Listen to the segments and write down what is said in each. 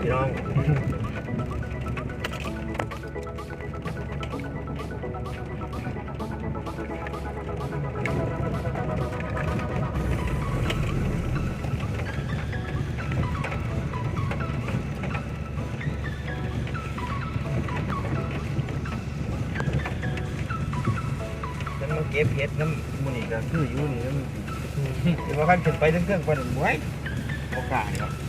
พี่น้องเก็บเห็ดน้ำมันนี่ก็คืออยู่นี่น้ำถือว่าขั้นขึ้นไปเรื่องเครื่องไปหนึ่งไว้โอกาสครับ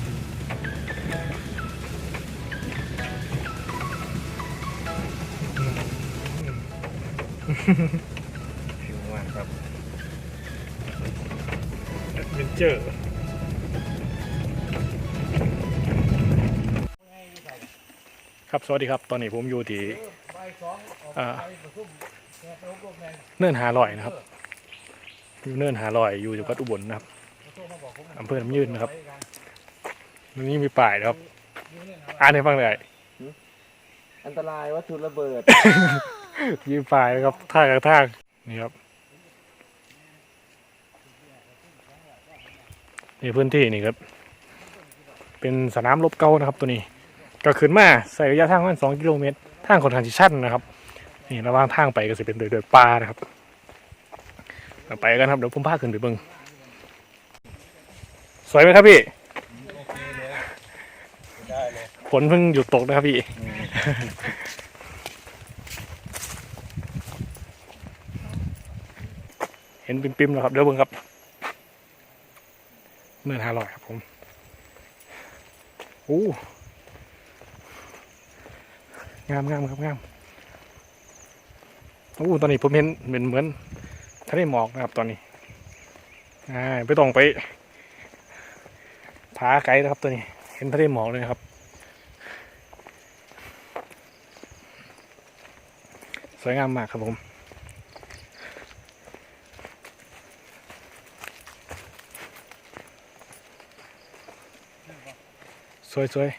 ผิวมากครับเป็นเจอร์ครับ สวัสดีครับ ตอนนี้ผมอยู่ที่อ่าเนินหาลอยนะครับ อยู่เนินหาลอยอยู่จังหวัดอุบลนะครับอำเภอน้ำยืนนะครับนี่มีป่ายนะครับ อ่านให้ฟังเลยอันตรายวัตถุระเบิด มีป่ายนะครับท่ากับท่านี่ครับนี่พื้นที่นี่ครับ เป็นสนามรบเก่านะครับตัวนี้ ก็ขึ้นมาใส่ระยะทางประมาณสองกิโลเมตรทางค่อนข้างที่ชันนะครับนี่ระหว่างทางไปก็จะเป็นเดินๆป่านะครับเราไปกันครับเดี๋ยวผมพาขึ้นไปเบิ้งสวยไหมครับพี่ได้เลยฝนเพิ่งหยุดตกนะครับพี่ ห็นปิมๆแล้วครับเดี๋ยวเบิ้งครับเมื่อห้าร้อยครับผมโอ้งามงามครับงามโอ้ตอนนี้ผมเห็นเหมือนเหมือนทะเลหมอกนะครับตอนนี้อ่าไม่ต้องไปผาไกลนะครับตัวนี้ เห็นทะเลหมอกเลยครับ สวยงามมากครับผม สวยสวย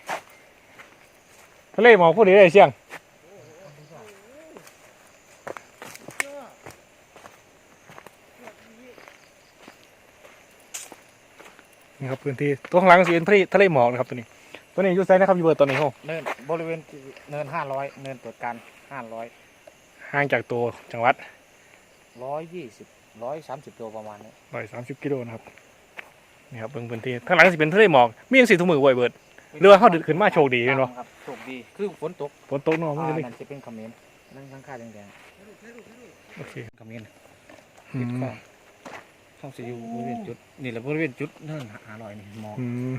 ทะเลหมอกพูดดีได้เชียงนี่ครับพื้นที่ตัวข้างหลังสีเป็นทะเลทะเลหมอกนะครับตัวนี้ ตัวนี้อยูไซนะครับอยูเบิร์ตตัวนี้โหเนินบริเวณเนินห้าร้อยเนินตรวจการห้าร้อยห่างจากตัวจังหวัดร้อยยี่สิบร้อยสามสิบตัวประมาณนี้ร้อยสามสิบกิโลนะครับนี่ครับเบิ่งพื้นที่ข้างหลังสิเป็นทะเลหมอกมีอย่างสีถุงมือไว้เบิด หรือว่าเขาดึกขึ้นมาโชคดีเนาะครับโชคดีคือฝนตกฝนตกเนาะมันอ่าจะได้นั่นจะเป็นเขมิ้นนั่งข้างข้าแดงโอเคๆเขมิ้นอืติดมข้อเข้าสิอยู่บริเวณจุดนี่แหละบริเวณจุดเนินหาลอยนี่มองอืม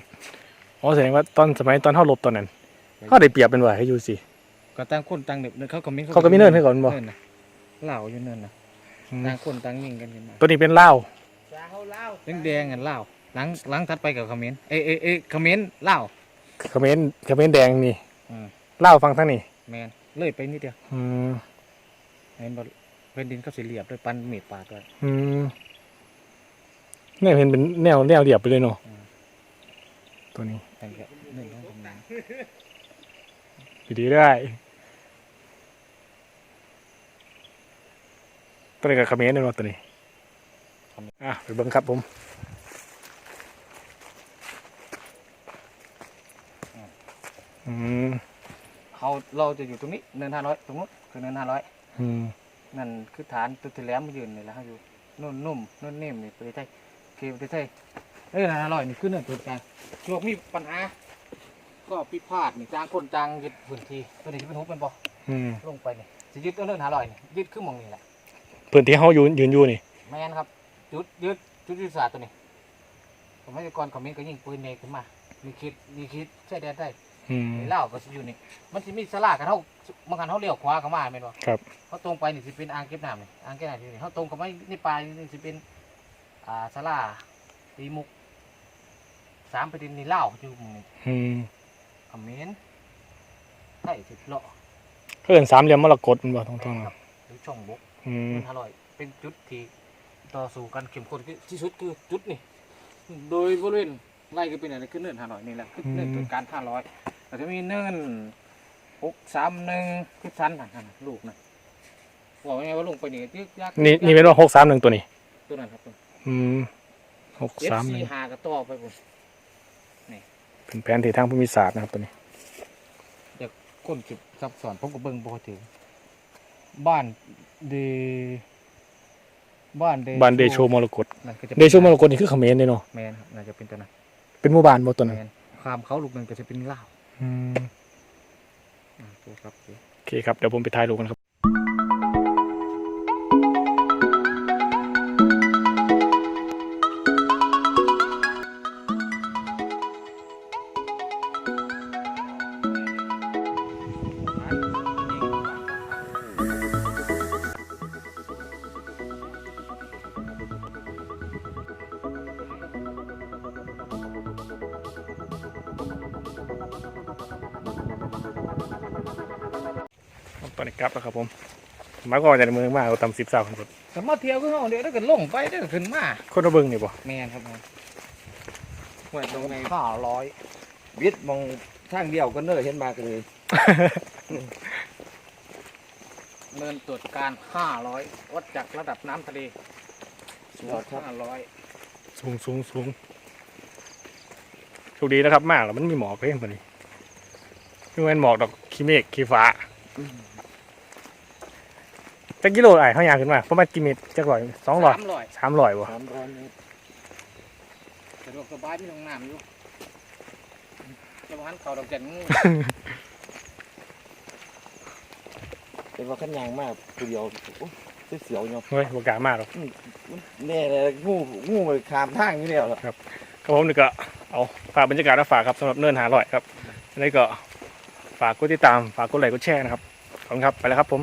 อ๋อแสดงว่าตอนสมัยตอนเขาหลบตอนนั้นเขาได้เปรียบเป็นว่าให้อยู่สิก็ต่างคนต่างเนินเขาเขมิ้นเขาก็มีเนินให้ก่อนบ่เนินนะเหล่าอยู่เนินนะอืมต่างคนต่างยิงกันขึ้นมาตัวนี้เป็นเหล้าแดงแดงๆกันเหล่าหลังหลังถัดไปกับเขมิ้นเอยเอยเอยเขมิ้นเหล่า เขมรเขมรแดงนี่อืมเหล้าฟังทั้งนี้แมนเลยไปนิดเดียวอืมเห็นบ่เป็นดินเขาสีเหลียบด้วยปันเม็ดปาดด้วยอืมเนี่ยเห็นเป็นแนวแนวเรียบไปเลยเนาะอืมตัวนี้แต่ก็เนินของผมนะดีๆได้ตัวนี้กับเขมรเนี่ยเนาะตัวนี้อะไปเบิ่งครับผม อืมเขาเราจะอยู่ตรงนี้เนินห้าร้อยตรงนู้นคือเนินห้าร้อยอืมนั่นคือฐานตุดที่แหลมมายืนนี่แหละเขาอยู่นุ่นนุ่มนุ่นนิ่มนี่ประเทศไทยคือประเทศไทยเอ้ยเนินห้าร้อยนี่คือเนินตัวกลางช่วงมีปัญหา ก็พิพาทนี่จางคนจางยึดพื้นที่ตัวนี้จะเป็นหุบเป็นบ่อืมลงไปนี่จะยึดเอาเนินห้าร้อยนี่ยึดขึ้นมองนี่แหละพื้นที่เขายืนยืนอยู่นี่ แม่นครับจุดยึดจุดยุทธศาสตร์ตัวนี้สมัยก่อนคอมเมนต์ก็ยิงปืนเมฆขึ้นมามีคิดมีคิดใช้แดนได้ อืมไอ้เล่าวก็สิอยู่นี่ มันสิมีสลากันเท่าบางคันเขาเลี้ยวขวาเข้ามาแม่นบ่ครับเขาตรงไปนี่สิเป็นอ่างเก็บน้ำนี่อ่างเก็บน้ำอยู่นี่เขาตรงเข้ามาในป่านี่สิเป็นอ่าสลาตีมุกสามประเด็นนี่เล่าวอยู่หมึงนี่อืมคอมเมนต์ใช่สิบเลาะเขาเอินสามเหลี่ยมมรกตมันบ่ตรงๆคครัรับบหรือช่องบก อืม มันอร่อย เป็นจุดที่ต่อสู้กันเข้มข้นที่สุดคือจุดนี่ โดยบริเวณไล่ก็เป็นอะไรคือเนินห้าร้อยนี่แหละคือเนินจุดการห้าร้อย แต่จะมีเนินหกสามหนึ่งคือชั้นนั่นนะลูกนะบอกว่าไงว่าลงไปนี่ยึกยักนี่นี่เป็นว่าหกสามหนึ่งตัวนี้ตัวนั้นครับตัวอืมหกเอฟสามหซีนึ่งหากระต่อไปบนเป็นแผนที่ทางภูมิศาสตร์นะครับตัวนี้คนเก็บซับซ้อนผมก็เบิ่งบ่ถึงบ้านเดบ้านเดบ้านเดโชมรกตนั่นก็จะเดโชมรกตนี่คือเขมรเลยเนาะแมนครับน่าจะเป็นตัวนั้นเป็นหมู่บ้านบ่ตัวนั้นแมนความเขาลูกหนึงก็จะเป็นลาว อืมอ่าตัวครับโอเค โอเคครับ เดี๋ยวผมไปถ่ายรูปกันครับ ตอนนี้กลับแล้วครับผมมาก่อนจากเมืองมาเอาตำสิบสาวคนรถแต่มาเที่ยวคือเฮาเดี๋ยวได้ก็ลงไปได้ก็ขึ้นมาคนระเบิงนี่บ่แมนครับแมนห้วยตรงใน500วิทย์มองทางเดียวก็เนอเห็นมากันเลยเนินตรวจการ 500 วัดจากระดับน้ำทะเลสูงยอดครับ500 สูงสูงสูงโชคดีนะครับมากแล้วมันมีหมอกเพ่งตัวนี้ไม่แม่นหมอกดอกขี้เมฆขี้ฟ้า จักกิโลไอ้เขายางขึ้นมาประมาณกี่เมตรจักร้อยสองร้อย300สามร้อยบ่สามร้อยเมตรสะดวกสบายมีห้องน้ำอยู่จะมาหันเขาดอกจันงูเป็นว่าขันยางมากตัวเดียวโอ้ยเสียวๆเนาะเฮ้ยบกล้ามากหรอกแน่เลยงูงูมันขามทางอยู่แล้วล่ะครับผมนี่ก็เอาฝากบรรยากาศมาฝากครับสำหรับเนินหาอร่อยครับอันนี้ก็ฝากกดติดตามฝากกดไลค์กดแชร์นะครับขอบคุณครับไปแล้วครับผม